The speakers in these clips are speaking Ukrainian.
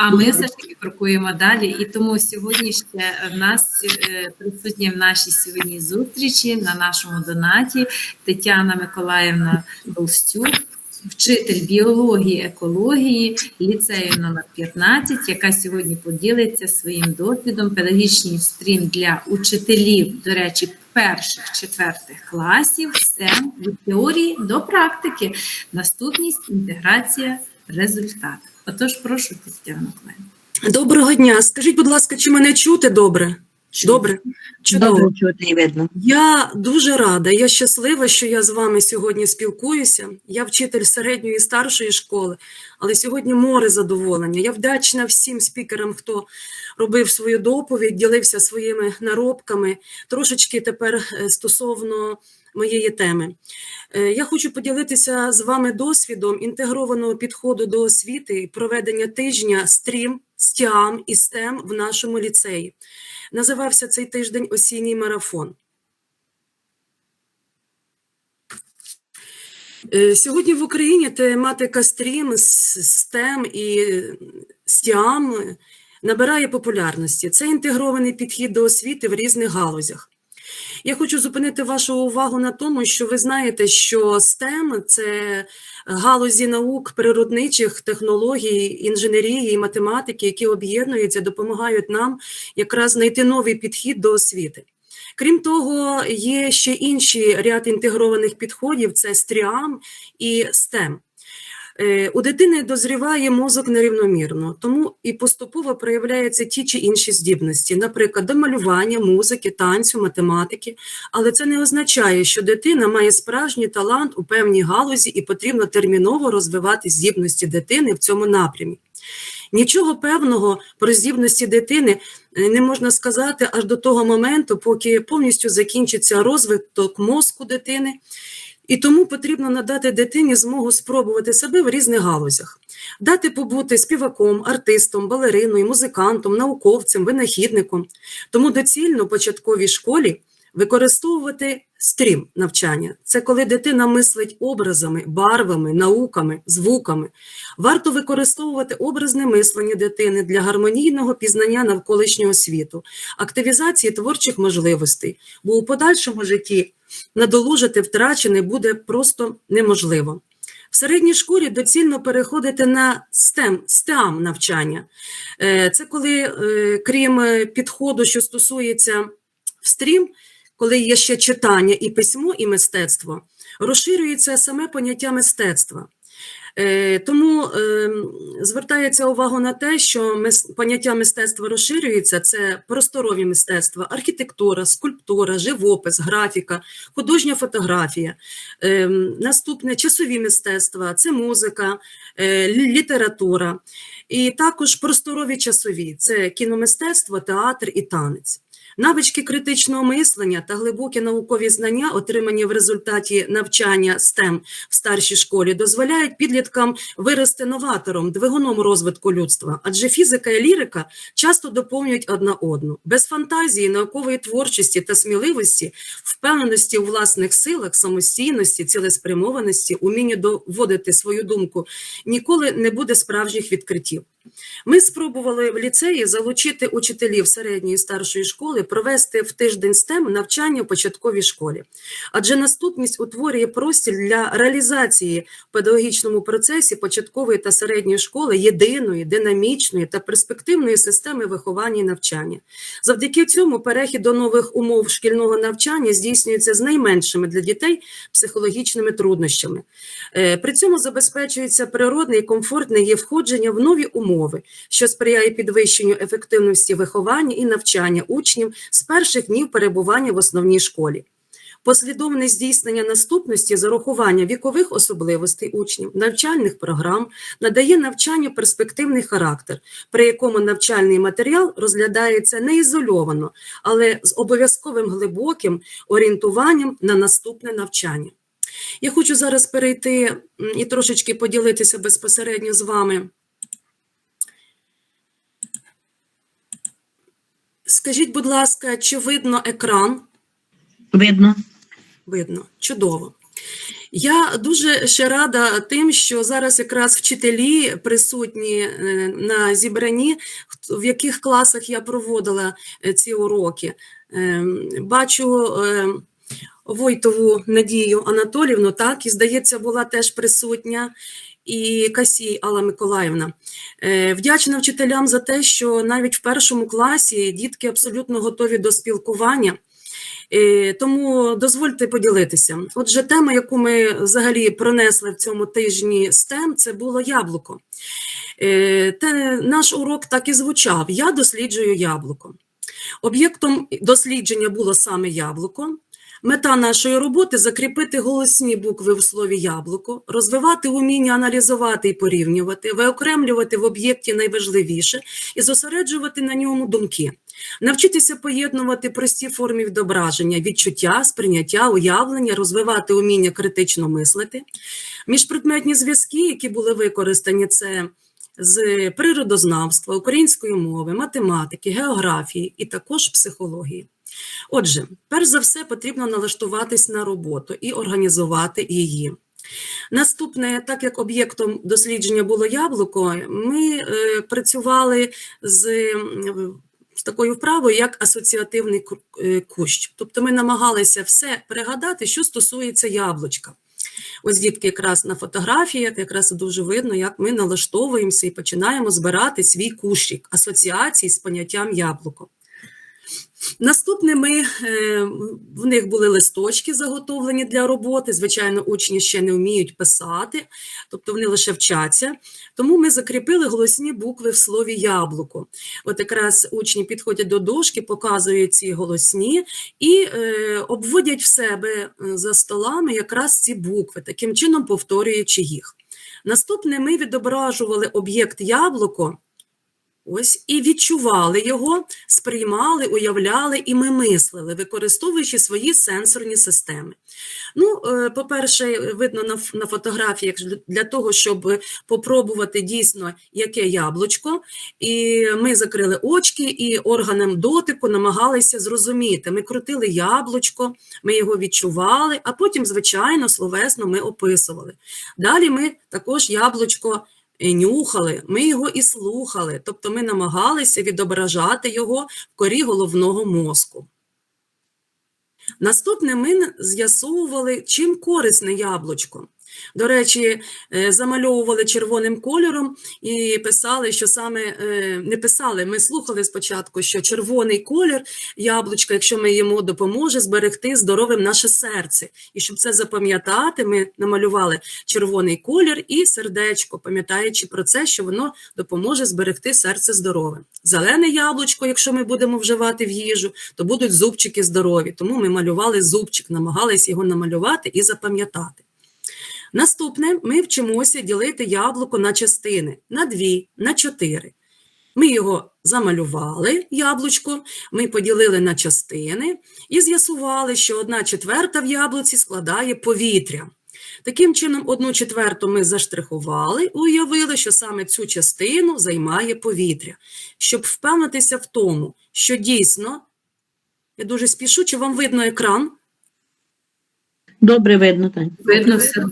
А ми все ж таки крокуємо далі. І тому сьогодні ще в нас е, присутня в нашій сьогодні зустрічі на нашому донаті Тетяна Миколаївна Толстюк, вчитель біології, екології ліцею номер 15, яка сьогодні поділиться своїм досвідом педагогічний стрім для учителів, до речі, перших четвертих класів STEM від теорії до практики. Наступність інтеграція результат. Отож, прошу Тетяна Миколаївна. Доброго дня. Скажіть, будь ласка, чи мене чути добре? Добре? Чудово. Добре чути і видно. Я дуже рада, я щаслива, що я з вами сьогодні спілкуюся. Я вчитель середньої і старшої школи, але сьогодні море задоволення. Я вдячна всім спікерам, хто робив свою доповідь, ділився своїми наробками. Трошечки тепер е, стосовно моєї теми. Е, Я хочу поділитися з вами досвідом інтегрованого підходу до освіти і проведення тижня стрім, стям і стем в нашому ліцеї. Називався цей тиждень осінній марафон. Е, Сьогодні в Україні тематика стрім, стем і стіам набирає популярності. Це інтегрований підхід до освіти в різних галузях. Я хочу зупинити вашу увагу на тому, що ви знаєте, що STEM – це галузі наук, природничих технологій, інженерії і математики, які об'єднуються, допомагають нам якраз знайти новий підхід до освіти. Крім того, є ще інший ряд інтегрованих підходів: це стріам і STEM. Е, У дитини дозріває мозок нерівномірно, тому і поступово проявляються ті чи інші здібності, наприклад, до малювання, музики, танцю, математики. Але це не означає, що дитина має справжній талант у певній галузі і потрібно терміново розвивати здібності дитини в цьому напрямі. Нічого певного про здібності дитини е, не можна сказати аж до того моменту, поки повністю закінчиться розвиток мозку дитини, і тому потрібно надати дитині змогу спробувати себе в різних галузях, дати побути співаком, артистом, балериною, музикантом, науковцем, винахідником. Тому доцільно початковій школі використовувати стрім навчання. Це коли дитина мислить образами, барвами, науками, звуками. Варто використовувати образне мислення дитини для гармонійного пізнання навколишнього світу, активізації творчих можливостей, бо у подальшому житті надолужити втрачене буде просто неможливо. В середній школі доцільно переходити на STEM, STEM навчання. Е, Це коли, е, крім е, підходу, що стосується стрім, коли є ще читання і письмо, і мистецтво, розширюється саме поняття мистецтва. Е, Тому е, звертається увагу на те, що поняття мистецтва розширюється. Це просторові мистецтва, архітектура, скульптура, живопис, графіка, художня фотографія. Е, Наступне часові мистецтва, це музика, література. І також просторові часові це кіномистецтво, театр і танець. Навички критичного мислення та глибокі наукові знання, отримані в результаті навчання STEM в старшій школі, дозволяють підліткам вирости новатором, двигуном розвитку людства, адже фізика і лірика часто доповнюють одна одну. Без фантазії, наукової творчості та сміливості, впевненості у власних силах, самостійності, цілеспрямованості, уміння доводити свою думку, ніколи не буде справжніх відкриттів. Ми спробували в ліцеї залучити учителів середньої і старшої школи, провести в тиждень STEM навчання в початковій школі. Адже наступність утворює простір для реалізації в педагогічному процесі початкової та середньої школи єдиної, динамічної та перспективної системи виховання і навчання. Завдяки цьому перехід до нових умов шкільного навчання здійснюється з найменшими для дітей психологічними труднощами. Е, При цьому забезпечується природне і комфортне її входження в нові умови, що сприяє підвищенню ефективності виховання і навчання учнів з перших днів перебування в основній школі. Послідовне здійснення наступності з урахування вікових особливостей учнів, навчальних програм надає навчанню перспективний характер, при якому навчальний матеріал розглядається не ізольовано, але з обов'язковим глибоким орієнтуванням на наступне навчання. Я хочу зараз перейти і трошечки поділитися безпосередньо з вами. Скажіть, будь ласка, чи видно екран? Видно. Видно, чудово. Я дуже ще рада тим, що зараз якраз вчителі присутні е, на зібранні, в яких класах я проводила е, ці уроки. Е, Бачу Войтову Надію Анатолівну, так, і здається, була теж присутня. І Касій Алла Миколаївна. Е, Вдячна вчителям за те, що навіть в першому класі дітки абсолютно готові до спілкування. Е, Тому дозвольте поділитися. Отже, тема, яку ми взагалі пронесли в цьому тижні STEM, це було яблуко. Е, Те, наш урок так і звучав: Я досліджую яблуко. Об'єктом дослідження було саме яблуко. Мета нашої роботи закріпити голосні букви в слові яблуко, розвивати уміння аналізувати і порівнювати, виокремлювати в об'єкті найважливіше і зосереджувати на ньому думки, навчитися поєднувати прості форми відображення, відчуття, сприйняття, уявлення, розвивати уміння критично мислити. Міжпредметні зв'язки, які були використані, це з природознавства, української мови, математики, географії і також психології. Отже, перш за все потрібно налаштуватись на роботу і організувати її. Наступне, так як об'єктом дослідження було яблуко, ми е, працювали з, з такою вправою, як асоціативний е, кущ. Тобто ми намагалися все пригадати, що стосується яблучка. Ось дітки якраз на фотографіях якраз дуже видно, як ми налаштовуємося і починаємо збирати свій кущик асоціації з поняттям яблуко. Наступне ми, е, в них були листочки заготовлені для роботи. Звичайно, учні ще не вміють писати, тобто вони лише вчаться. Тому ми закріпили голосні букви в слові яблуко. От якраз учні підходять до дошки, показують ці голосні і е, обводять в себе е, за столами якраз ці букви, таким чином повторюючи їх. Наступне ми відображували об'єкт яблуко. Ось і відчували його, сприймали, уявляли, і ми мислили, використовуючи свої сенсорні системи. Ну, е, по-перше, видно на, на фотографіях для того, щоб попробувати дійсно, яке яблучко. І ми закрили очки і органом дотику намагалися зрозуміти. Ми крутили яблучко, ми його відчували, а потім, звичайно, словесно ми описували. Далі ми також яблучко нюхали, ми його і слухали, тобто ми намагалися відображати його в корі головного мозку. Наступне ми з'ясовували, чим корисне яблучко. До речі, е, замальовували червоним кольором і писали, що саме е, не писали. Ми слухали спочатку, що червоний колір яблучка, якщо ми йому допоможе зберегти здоровим наше серце. І щоб це запам'ятати, ми намалювали червоний колір і сердечко, пам'ятаючи про це, що воно допоможе зберегти серце здоровим. Зелене яблучко, якщо ми будемо вживати в їжу, то будуть зубчики здорові. Тому ми малювали зубчик, намагались його намалювати і запам'ятати. Наступне ми вчимося ділити яблуко на частини, на дві, на чотири. Ми його замалювали, яблучко, ми поділили на частини і з'ясували, що одна четверта в яблуці складає повітря. Таким чином, одну четверту ми заштрихували уявили, що саме цю частину займає повітря, щоб впевнитися в тому, що дійсно, я дуже спішу, чи вам видно екран? Добре видно, Тань. Видно все.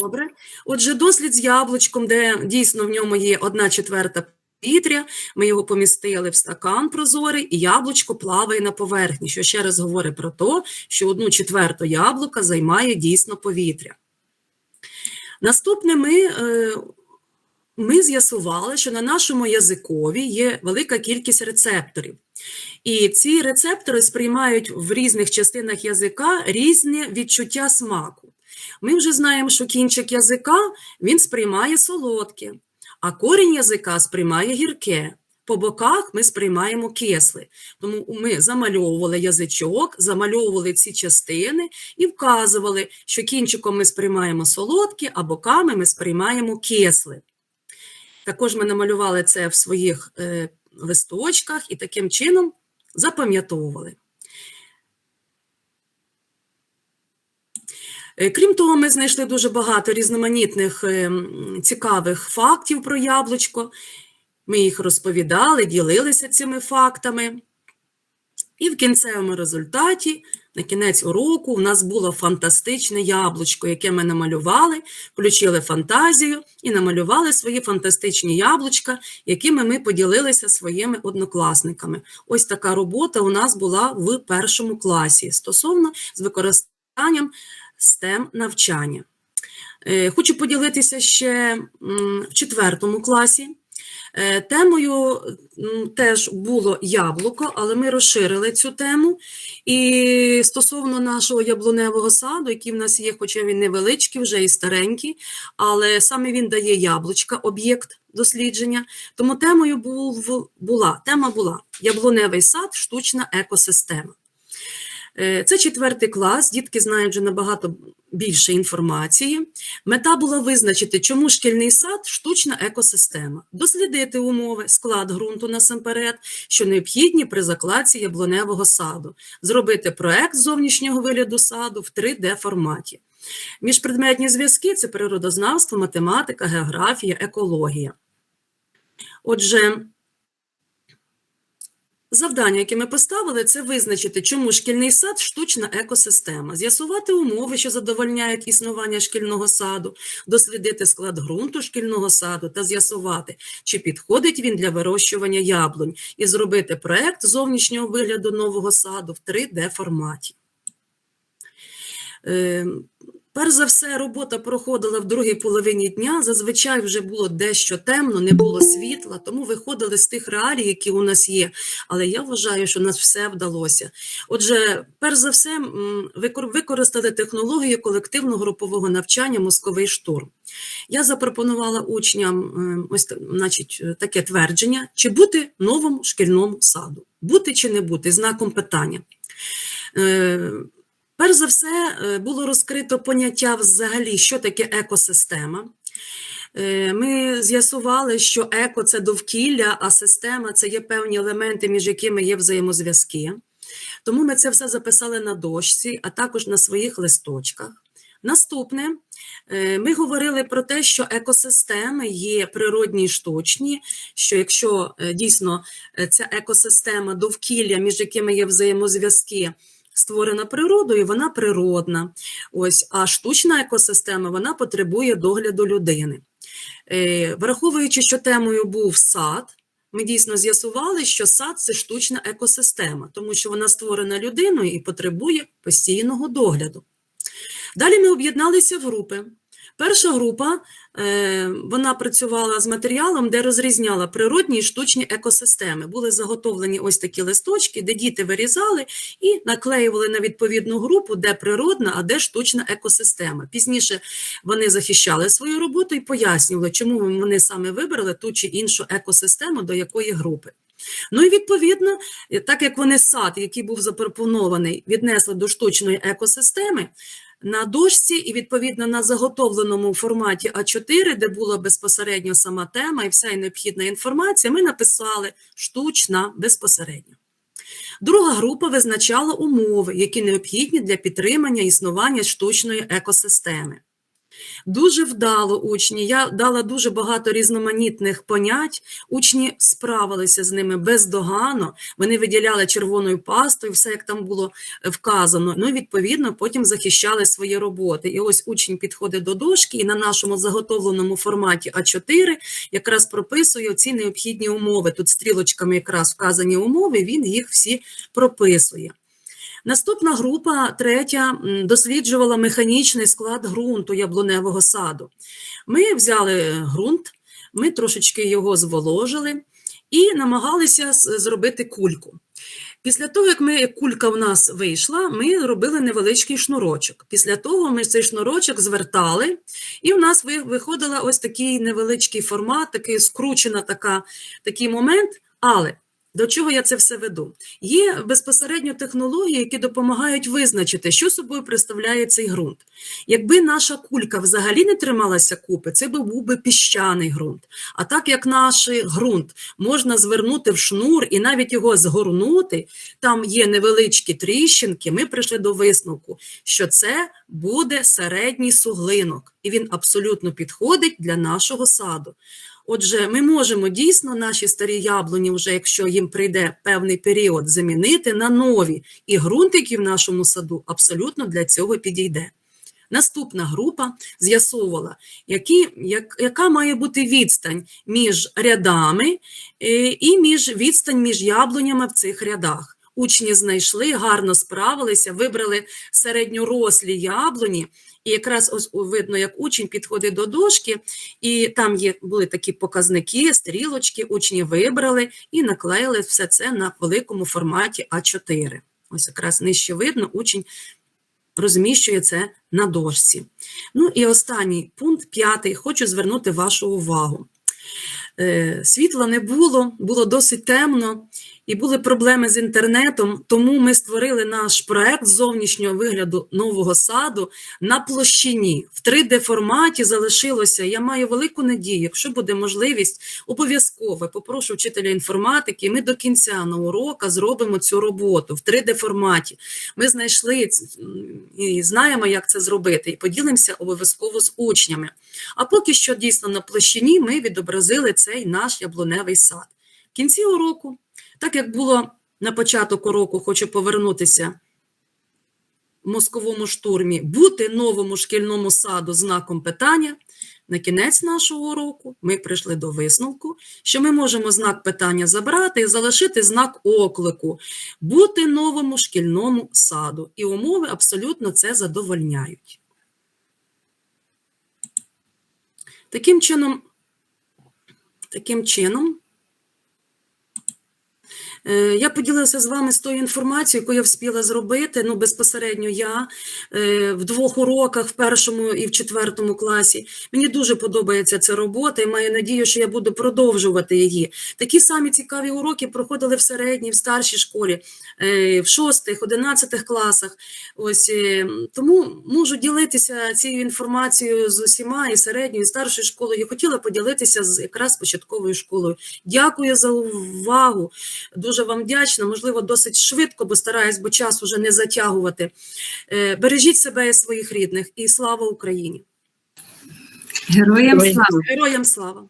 Добре. Отже, дослід з яблучком, де дійсно в ньому є одна четверта повітря, ми його помістили в стакан прозорий, і яблучко плаває на поверхні, що ще раз говорить про те, що одну четверту яблука займає дійсно повітря. Наступне ми, е, ми з'ясували, що на нашому язикові є велика кількість рецепторів. І ці рецептори сприймають в різних частинах язика різне відчуття смаку. Ми вже знаємо, що кінчик язика він сприймає солодке, а корінь язика сприймає гірке. По боках ми сприймаємо кисле. Тому ми замальовували язичок, замальовували ці частини і вказували, що кінчиком ми сприймаємо солодке, а боками ми сприймаємо кисле. Також ми намалювали це в своїх е, листочках і таким чином запам'ятовували. Е, Крім того, ми знайшли дуже багато різноманітних е, цікавих фактів про яблучко. Ми їх розповідали, ділилися цими фактами. І в кінцевому результаті, на кінець уроку, у нас було фантастичне яблучко, яке ми намалювали, включили фантазію і намалювали свої фантастичні яблучка, якими ми поділилися своїми однокласниками. Ось така робота у нас була в першому класі стосовно з використанням STEM навчання. Е, Хочу поділитися ще в четвертому класі. Е, Темою теж було яблуко, але ми розширили цю тему. І стосовно нашого яблуневого саду, який в нас є, хоча він невеличкий, вже і старенький, але саме він дає яблучка, об'єкт дослідження. Тому темою був, була, тема була яблуневий сад, штучна екосистема. Е, Це четвертий клас, дітки знають вже набагато більше інформації. Мета була визначити, чому шкільний сад штучна екосистема, дослідити умови, склад ґрунту насамперед, що необхідні при закладці яблуневого саду, зробити проект зовнішнього вигляду саду в 3D-форматі. Міжпредметні зв'язки це природознавство, математика, географія, екологія. Отже, Завдання, яке ми поставили, це визначити, чому шкільний сад штучна екосистема, з'ясувати умови, що задовольняють існування шкільного саду, дослідити склад ґрунту шкільного саду та з'ясувати, чи підходить він для вирощування яблунь, і зробити проект зовнішнього вигляду нового саду в 3D-форматі. Е, Перш за все, робота проходила в другій половині дня. Зазвичай вже було дещо темно, не було світла, тому виходили з тих реалій, які у нас є. Але я вважаю, що нас все вдалося. Отже, перш за все, використали технологію колективного групового навчання Мозковий штурм. Я запропонувала учням е, ось значить, е, таке твердження: чи бути новому шкільному саду, бути чи не бути, знаком питання. Перш за все, е, було розкрито поняття взагалі, що таке екосистема. Е, Ми з'ясували, що еко це довкілля, а система це є певні елементи, між якими є взаємозв'язки. Тому ми це все записали на дошці, а також на своїх листочках. Наступне, е, ми говорили про те, що екосистеми є природні і штучні, що якщо дійсно ця екосистема довкілля, між якими є взаємозв'язки, створена природою, вона природна. Ось, а штучна екосистема вона потребує догляду людини. Е, Враховуючи, що темою був сад, ми дійсно з'ясували, що сад це штучна екосистема, тому що вона створена людиною і потребує постійного догляду. Далі ми об'єдналися в групи. Перша група е, вона працювала з матеріалом, де розрізняла природні і штучні екосистеми. Були заготовлені ось такі листочки, де діти вирізали і наклеювали на відповідну групу, де природна, а де штучна екосистема. Пізніше вони захищали свою роботу і пояснювали, чому вони саме вибрали ту чи іншу екосистему до якої групи. Ну і відповідно, так як вони сад, який був запропонований, віднесли до штучної екосистеми, на дошці і відповідно на заготовленому форматі А4, де була безпосередньо сама тема і вся необхідна інформація, ми написали штучна безпосередньо. Друга група визначала умови, які необхідні для підтримання існування штучної екосистеми. Дуже вдало учні. Я дала дуже багато різноманітних понять. Учні справилися з ними бездоганно. Вони виділяли червоною пастою, все як там було е, вказано. Ну і відповідно потім захищали свої роботи. І ось учень підходить до дошки і на нашому заготовленому форматі А4 якраз прописує ці необхідні умови. Тут стрілочками якраз вказані умови. Він їх всі прописує. Наступна група, третя, досліджувала механічний склад ґрунту яблуневого саду. Ми взяли ґрунт, ми трошечки його зволожили і намагалися зробити кульку. Після того, як ми кулька в нас вийшла, ми робили невеличкий шнурочок. Після того ми цей шнурочок звертали, і в нас виходила ось такий невеличкий формат, такий скручена така, такий момент. Але до чого я це все веду? Є безпосередньо технології, які допомагають визначити, що собою представляє цей ґрунт. Якби наша кулька взагалі не трималася купи, це був би піщаний ґрунт. А так як наш ґрунт можна звернути в шнур і навіть його згорнути, там є невеличкі тріщинки, ми прийшли до висновку, що це буде середній суглинок, і він абсолютно підходить для нашого саду. Отже, ми можемо дійсно наші старі яблуні, вже якщо їм прийде певний період, замінити на нові. І ґрунт, який в нашому саду, абсолютно для цього підійде. Наступна група з'ясовувала, як, яка має бути відстань між рядами е, і між відстань між яблунями в цих рядах. Учні знайшли, гарно справилися, вибрали середньорослі яблуні, і якраз ось видно, як учень підходить до дошки, і там є, були такі показники, стрілочки, учні вибрали і наклеїли все це на великому форматі А4. Ось якраз нижче видно, учень розміщує це на дошці. Ну і останній пункт, п'ятий, хочу звернути вашу увагу. Е, Світла не було, було досить темно, і були проблеми з інтернетом, тому ми створили наш проект зовнішнього вигляду нового саду на площині. В 3D-форматі залишилося. Я маю велику надію, якщо буде можливість, обов'язково попрошу вчителя інформатики. Ми до кінця на урока зробимо цю роботу в 3D-форматі. Ми знайшли і знаємо, як це зробити, і поділимося обов'язково з учнями. А поки що дійсно на площині ми відобразили цей наш яблуневий сад. В кінці уроку, так як було на початок уроку, хочу повернутися в мозковому штурмі, бути новому шкільному саду знаком питання. На кінець нашого уроку ми прийшли до висновку, що ми можемо знак питання забрати і залишити знак оклику, бути новому шкільному саду. І умови абсолютно це задовольняють. Таким чином, таким чином, я поділилася з вами з тою інформацією, яку я встигла зробити. Ну, безпосередньо я е, в двох уроках, в першому і в четвертому класі. Мені дуже подобається ця робота і маю надію, що я буду продовжувати її. Такі самі цікаві уроки проходили в середній, в старшій школі, е, в шостих, одинадцятих класах. Ось е, тому можу ділитися цією інформацією з усіма і середньою, і старшою школою. Хотіла поділитися з якраз початковою школою. Дякую за увагу. Дуже вам вдячна. Можливо, досить швидко, бо стараюсь, бо час уже не затягувати. Е, Бережіть себе і своїх рідних, і слава Україні! Героям слава! Героям слава!